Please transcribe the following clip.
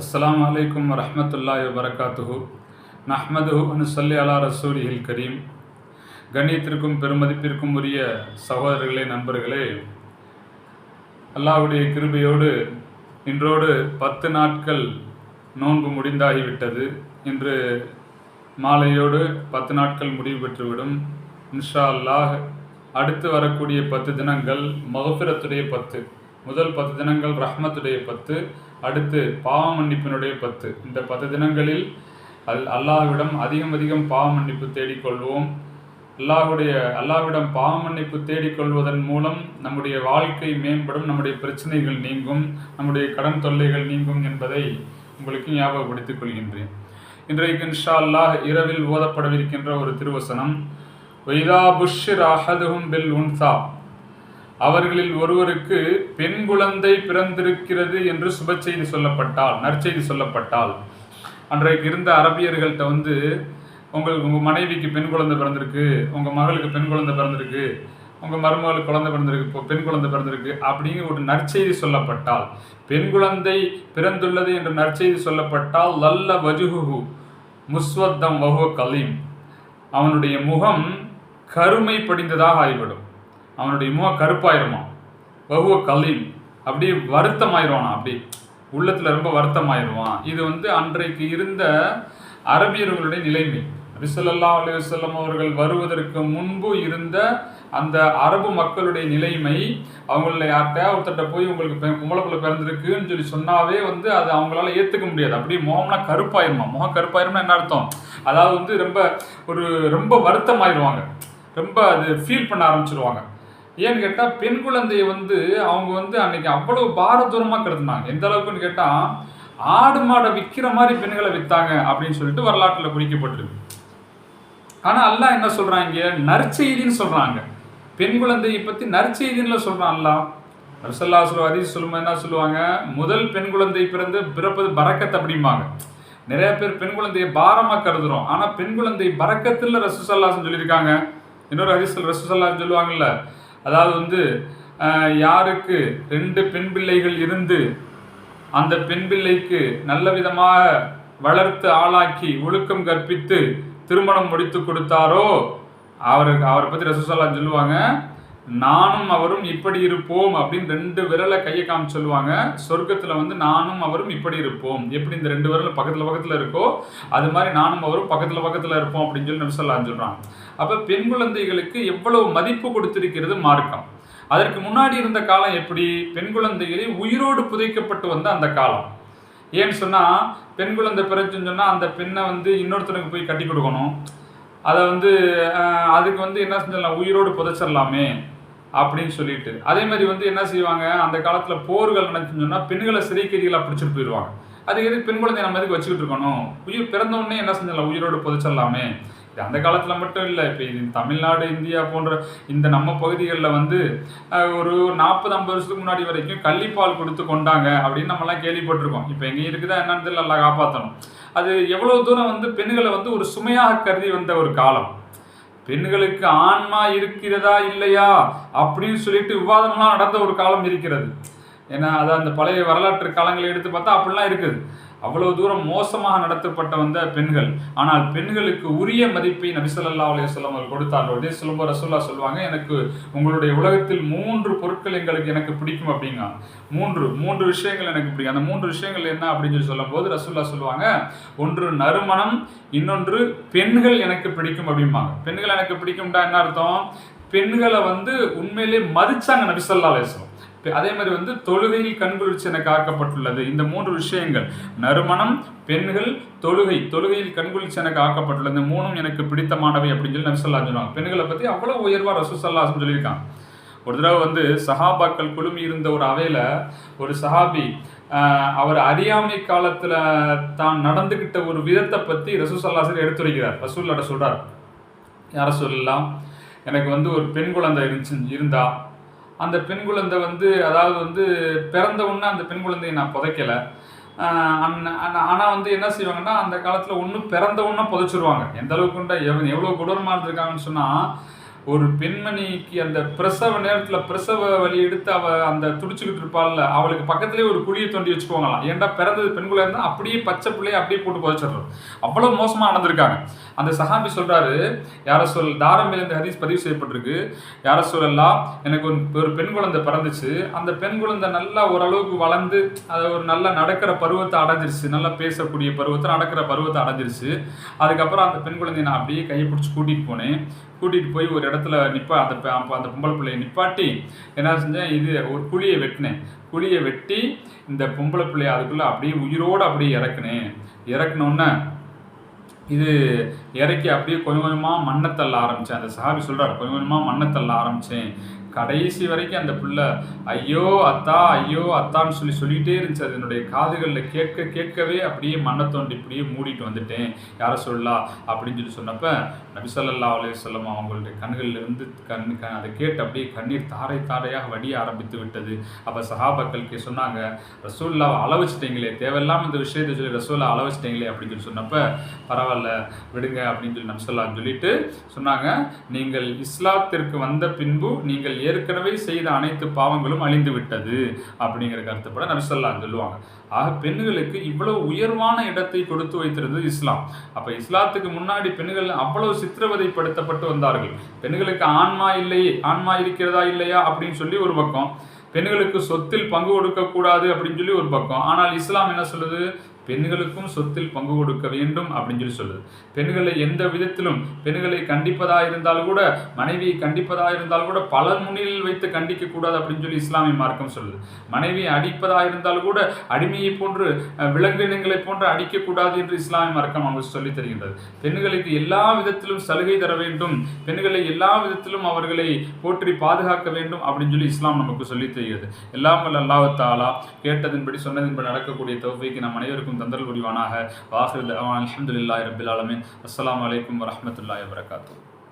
அஸ்ஸலாமு அலைக்கும் வரஹ்மத்துல்லாஹி வபரகாத்துஹு. நஹ்மதுஹு அனுசல்லி அலா ரசூலிஹில் கரீம். கண்ணியத்திற்கும் பெருமதிப்பிற்கும் உரிய சகோதரர்களே நண்பர்களே அல்லாவுடைய கிருபையோடு இன்றோடு பத்து நாட்கள் நோன்பு முடிந்தாகிவிட்டது. இன்று மாலையோடு பத்து நாட்கள் முடிவு பெற்றுவிடும். இன்ஷா அல்லாஹ் அடுத்து வரக்கூடிய பத்து தினங்கள் மகஃபிரத்துடைய பத்து. முதல் பத்து தினங்கள் ரஹ்மத்துடைய பத்து அடுத்து பாவ மன்னிப்பினுடைய பத்து. இந்த பத்து தினங்களில் அல் அல்லாஹ்விடம் அதிகம் அதிகம் பாவ மன்னிப்பு தேடிக்கொள்வோம். அல்லாஹுடைய அல்லாஹ்விடம் பாவ மன்னிப்பு தேடிக்கொள்வதன் மூலம் நம்முடைய வாழ்க்கை மேம்படும் நம்முடைய பிரச்சனைகள் நீங்கும் நம்முடைய கடன் தொல்லைகள் நீங்கும் என்பதை உங்களுக்கு ஞாபகப்படுத்திக் கொள்கின்றேன். இன்றைக்கு இன்ஷா அல்லாஹ் இரவில் ஓதப்படவிருக்கின்ற ஒரு திருவசனம் வைதா புஷ்ஷிர் அஹதுஹும் பில் உன்சா அவர்களில் ஒருவருக்கு பெண் குழந்தை பிறந்திருக்கிறது என்று சுப செய்தி சொல்லப்பட்டால் நற்செய்தி சொல்லப்பட்டால். அன்றைக்கு இருந்த அரபியர்கள்ட்ட வந்து உங்களுக்கு உங்கள் மனைவிக்கு பெண் குழந்தை பிறந்திருக்கு உங்கள் மகளுக்கு பெண் குழந்தை பிறந்திருக்கு உங்கள் மருமகளுக்கு குழந்தை பிறந்திருக்கு இப்போ பெண் குழந்தை பிறந்திருக்கு அப்படிங்கிற ஒரு நற்செய்தி சொல்லப்பட்டால். பெண் குழந்தை பிறந்துள்ளது என்ற நற்செய்தி சொல்லப்பட்டால் லல்ல வஜுஹு முஸ்வத்தம் வஹுவ கலீம். அவனுடைய முகம் கருமை படிந்ததாக ஆகிவிடும். அவனுடைய முகம் கருப்பாயிருமா? வகுவ கலீம் அப்படியே வருத்தமாயிருவானா? அப்படி உள்ளத்தில் ரொம்ப வருத்தமாயிருவான். இது வந்து அன்றைக்கு இருந்த அரபியர்களுடைய நிலைமை. ரிசல்லா அலுவலம் அவர்கள் வருவதற்கு முன்பு இருந்த அந்த அரபு மக்களுடைய நிலைமை அவங்கள யார்கிட்ட ஒருத்தட்ட போய் உங்களுக்கு பெ- பிறந்திருக்குன்னு சொல்லி சொன்னாவே வந்து அது அவங்களால ஏற்றுக்க முடியாது. அப்படியே முகம்லாம் கருப்பாயிருமா? முகம் கருப்பாயிரும்னா என்ன அர்த்தம்? அதாவது வந்து ரொம்ப ஒரு ரொம்ப வருத்தமாயிருவாங்க. ரொம்ப அது ஃபீல் பண்ண ஆரம்பிச்சிருவாங்க. ஏன்னு கேட்டால் பெண் குழந்தையை வந்து அவங்க வந்து அன்னைக்கு அவ்வளவு பாரதூரமாக கருதுனாங்க எந்த அளவுக்குன்னு கேட்டால் ஆடு மாடை விற்கிற மாதிரி பெண்களை விற்றாங்க அப்படின்னு சொல்லிட்டு வரலாற்றில் குறிக்கப்பட்டிருக்கு. ஆனால் அல்லாஹ் என்ன சொல்கிறாங்க நற்செய்தின்னு சொல்கிறாங்க பெண் குழந்தையை பற்றி நற்செய்தின்னு சொல்கிறான் அல்லாஹ். ரசல்லா சொல்லுவா ஹதீஸ் சொல்லும் என்ன சொல்லுவாங்க? முதல் பெண் குழந்தை பிறந்து பிறப்பது பறக்கத் அப்படிம்பாங்க. நிறைய பேர் பெண் குழந்தையை பாரமாக கருதுறோம். ஆனால் பெண் குழந்தை பறக்கத்தில் ரசூசல்லாசன் சொல்லியிருக்காங்க. இன்னொரு ஹதீஸ்ல ரசூசல்லாசன் சொல்லுவாங்கல்ல அதாவது வந்து யாருக்கு ரெண்டு பெண் பிள்ளைகள் இருந்து அந்த பெண் பிள்ளைக்கு நல்ல விதமாக வளர்த்து ஆளாக்கி ஒழுக்கம் கற்பித்து திருமணம் முடித்து கொடுத்தாரோ? அவருக்கு அவரை பற்றி ரசூசல்லா சொல்லுவாங்க நானும் அவரும் இப்படி இருப்போம் அப்படின்னு ரெண்டு விரலை கையை காமிச்சு சொல்லுவாங்க. சொர்க்கத்தில் வந்து நானும் அவரும் இப்படி இருப்போம். எப்படி இந்த ரெண்டு விரல் பக்கத்தில் பக்கத்தில் இருக்கோ அது மாதிரி நானும் அவரும் பக்கத்தில் பக்கத்தில் இருப்போம் அப்படின்னு சொல்லி நபிசல்லா சொல்கிறாங்க அப்போ பெண் குழந்தைகளுக்கு எவ்வளவு மதிப்பு கொடுத்திருக்கிறது மார்க்கம். அதற்கு முன்னாடி இருந்த காலம் எப்படி? பெண் குழந்தைகளை உயிரோடு புதைக்கப்பட்டு வந்த அந்த காலம். ஏன்னு சொன்னால் பெண் குழந்தை பிறச்சுன்னு சொன்னால் அந்த பெண்ணை வந்து இன்னொருத்தனுக்கு போய் கட்டி கொடுக்கணும். அதை வந்து அதுக்கு வந்து என்ன செஞ்சிடலாம்? உயிரோடு புதைச்சிடலாமே. அப்படின்னு சொல்லிட்டு. அதே மாதிரி வந்து என்ன செய்வாங்க? அந்த காலத்தில் போர்கள் நடந்துச்சுன்னு சொன்னால் பெண்களை சிறை கைதிகளாக பிடிச்சிட்டு போயிடுவாங்க. அது எதுக்கு பெண் குழந்தை நம்ம எதுக்கு வச்சுக்கிட்டு இருக்கணும்? உயிர் பிறந்தவொடனே என்ன செஞ்சிடலாம்? உயிரோடு புதைச்சிடலாமே. இது அந்த காலத்தில் மட்டும் இல்லை. இப்போ இது தமிழ்நாடு இந்தியா போன்ற இந்த நம்ம பகுதிகளில் வந்து ஒரு நாற்பது ஐம்பது வருஷத்துக்கு முன்னாடி வரைக்கும் கள்ளிப்பால் கொடுத்து கொண்டாங்க அப்படின்னு நம்மலாம் கேள்விப்பட்டிருக்கோம். இப்போ எங்கேயும் இருக்குதா? என்னன்னு தெரியல. எல்லாம் காப்பாற்றணும் அது எவ்வளோ தூரம் வந்து பெண்களை வந்து ஒரு சுமையாக கருதி வந்த ஒரு காலம். பெண்களுக்கு ஆன்மா இருக்கிறதா இல்லையா? அப்படின்னு சொல்லிட்டு விவாதம்லாம் நடந்த ஒரு காலம் இருக்கிறது. ஏன்னா அது அந்த பழைய வரலாற்று காலங்களை எடுத்து பார்த்தா அப்படிலாம் இருக்குது. அவ்வளவு தூரம் மோசமாக நடத்தப்பட்ட வந்த பெண்கள். ஆனால் பெண்களுக்கு உரிய மதிப்பை நபிசல்லா அலையம் அவர்கள் கொடுத்தார்கள். இதே சொல்லும்போது ரசோல்லா சொல்லுவாங்க எனக்கு உங்களுடைய உலகத்தில் மூன்று பொருட்கள் எங்களுக்கு எனக்கு பிடிக்கும் அப்படிங்க. மூன்று மூன்று விஷயங்கள் எனக்கு பிடிக்கும். அந்த மூன்று விஷயங்கள் என்ன அப்படின்னு சொல்லி சொல்லும்போது ரசோல்லா சொல்லுவாங்க ஒன்று நறுமணம் இன்னொன்று பெண்கள் எனக்கு பிடிக்கும் அப்படிம்பாங்க. பெண்கள் எனக்கு பிடிக்கும்டா என்ன அர்த்தம்? பெண்களை வந்து உண்மையிலே மதிச்சாங்க நபிசல்லா அலையம் அதே மாதிரி வந்து தொழுகையில் கண்குளிர்ச்சி என காக்கப்பட்டுள்ளது. இந்த மூன்று விஷயங்கள் நறுமணம் பெண்கள் தொழுகை தொழுகையில் கண்குளிர்ச்சி எனக்கு ஆக்கப்பட்டுள்ளது இந்த மூணும் எனக்கு பிடித்தமானவை அப்படின்னு சொல்லி நபிசல்லா சொல்லுவாங்க பெண்களை பற்றி அவ்வளோ உயர்வாக ரசூசல்லாசன் சொல்லியிருக்கான் ஒரு தடவை வந்து சஹாபாக்கள் குழுமி இருந்த ஒரு அவையில் ஒரு சஹாபி அவர் அறியாமை காலத்தில் தான் நடந்துக்கிட்ட ஒரு விதத்தை பற்றி ரசூசல்லாசர் எடுத்துரைக்கிறார். ரசூல்லாட சொல்கிறார் யார சொல்லலாம் எனக்கு வந்து ஒரு பெண் குழந்தை இருந்துச்சு இருந்தால் அந்த பெண் குழந்தை வந்து அதாவது வந்து பிறந்த உடனே அந்த பெண் குழந்தையை நான் புதைக்கல. ஆனால் வந்து என்ன செய்வாங்கன்னா அந்த காலத்தில் ஒன்று பிறந்த உடனே புதைச்சிருவாங்க. எந்த அளவுக்குண்டா எவன் எவ்வளோ கொடூரமாக இருந்திருக்காங்கன்னு சொன்னால் ஒரு பெண்மணிக்கு அந்த பிரசவ நேரத்தில் பிரசவ வழி எடுத்து அவ அந்த துடிச்சுக்கிட்டு இருப்பாள்ல அவளுக்கு பக்கத்துலேயே ஒரு குழியை தோண்டி வச்சுக்கோங்களாம் ஏன்டா பிறந்தது பெண்குள்ள இருந்தால் அப்படியே பச்சை பிள்ளையை அப்படியே போட்டு புதைச்சிடுறோம் அவ்வளோ மோசமாக நடந்திருக்காங்க. அந்த சஹாபி சொல்கிறாரு யார சொல் தாரம் இந்த ஹதீஸ் பதிவு செய்யப்பட்டிருக்கு. யார சொல்லலாம் எனக்கு ஒரு ஒரு பெண் குழந்தை பிறந்துச்சு. அந்த பெண் குழந்தை நல்லா ஓரளவுக்கு வளர்ந்து அது ஒரு நல்லா நடக்கிற பருவத்தை அடைஞ்சிருச்சு. நல்லா பேசக்கூடிய பருவத்தை நடக்கிற பருவத்தை அடைஞ்சிருச்சு. அதுக்கப்புறம் அந்த பெண் குழந்தைய நான் அப்படியே கையை பிடிச்சி கூட்டிகிட்டு போனேன். கூட்டிகிட்டு போய் ஒரு இடத்துல நிப்பா அந்த அந்த பொம்பளை பிள்ளையை நிப்பாட்டி என்ன செஞ்சேன் இது ஒரு குழியை வெட்டினேன். குழியை வெட்டி இந்த பொம்பளை பிள்ளைய அதுக்குள்ளே அப்படியே உயிரோடு அப்படியே இறக்குனேன். இறக்குனோன்னே இது இறக்கி அப்படியே கொஞ்சம் கொஞ்சமாக மண்ணை தள்ள ஆரம்பித்தேன் அந்த சஹாபி சொல்கிறார் கொஞ்சம் கொஞ்சமாக மண்ணை தள்ள ஆரம்பித்தேன் கடைசி வரைக்கும் அந்த புள்ள ஐயோ அத்தா ஐயோ அத்தான்னு சொல்லி சொல்லிகிட்டே இருந்துச்சு. அது என்னுடைய காதுகளில் கேட்க கேட்கவே அப்படியே மண்ணை தோண்டி இப்படியே மூடிட்டு வந்துட்டேன். யாரை சொல்லலாம் அப்படின்னு சொல்லி சொன்னப்ப நபிசல்லா அலே சொல்லம் அவங்களுடைய கண்களில் இருந்து கண் க- அதை கேட்டு அப்படியே கண்ணீர் தாரை தாரையாக வடிய ஆரம்பித்து விட்டது. அப்போ சஹாபக்களுக்கு சொன்னாங்க ரசூல்லாவை அளவச்சிட்டீங்களே தேவையில்லாமல் இந்த விஷயத்தை சொல்லி ரசூல்லா அளவச்சிட்டீங்களே அப்படின்னு சொல்லி சொன்னப்போ பரவாயில்ல விடுங்க அப்படின்னு சொல்லி நபிசல்லான்னு சொல்லிட்டு சொன்னாங்க நீங்கள் இஸ்லாத்திற்கு வந்த பின்பு நீங்கள் ஏற்கனவே செய்த அனைத்து பாவங்களும் அழிந்து விட்டது அப்படிங்கிற கருத்துப்பட நபிசல்லா சொல்லுவாங்க. ஆக பெண்களுக்கு இவ்வளவு உயர்வான இடத்தை கொடுத்து வைத்திருந்தது இஸ்லாம். அப்போ இஸ்லாத்துக்கு முன்னாடி பெண்கள் அவ்வளவு சித்திரவதைப்படுத்தப்பட்டு வந்தார்கள். பெண்களுக்கு ஆன்மா இல்லையே ஆன்மா இருக்கிறதா இல்லையா அப்படின்னு சொல்லி ஒரு பக்கம் பெண்களுக்கு சொத்தில் பங்கு கொடுக்கக்கூடாது அப்படின்னு சொல்லி ஒரு பக்கம். ஆனால் இஸ்லாம் என்ன சொல்லுது? பெண்களுக்கும் சொத்தில் பங்கு கொடுக்க வேண்டும் அப்படின்னு சொல்லி சொல்லுது. பெண்களை எந்த விதத்திலும் பெண்களை கண்டிப்பதாக இருந்தால் கூட மனைவியை கண்டிப்பதாக இருந்தால் கூட பலர் முன்னிலையில் வைத்து கண்டிக்க கூடாது அப்படின்னு சொல்லி இஸ்லாமிய மார்க்கம் சொல்லுது. மனைவியை அடிப்பதாக இருந்தால் கூட அடிமையை போன்று விலங்கினங்களை போன்று அடிக்கக்கூடாது என்று இஸ்லாமிய மார்க்கம் அவங்க சொல்லி தருகின்றது. பெண்களுக்கு எல்லா விதத்திலும் சலுகை தர வேண்டும். பெண்களை எல்லா விதத்திலும் அவர்களை போற்றி பாதுகாக்க வேண்டும் அப்படின்னு சொல்லி இஸ்லாம் நமக்கு சொல்லி தருகிறது. எல்லாம் வல்ல கேட்டதின்படி சொன்னதின்படி நடக்கக்கூடிய தௌஃபீக்கு நம் அனைவருக்கும் தந்தல் புரிவானாக. வாஹிர் அல்ஹம்துலில்லாஹி ரபில் ஆலமீன். அஸ்லாம் வலைக்கம் வரமத்துல்லாய் வபரகாத்துஹு.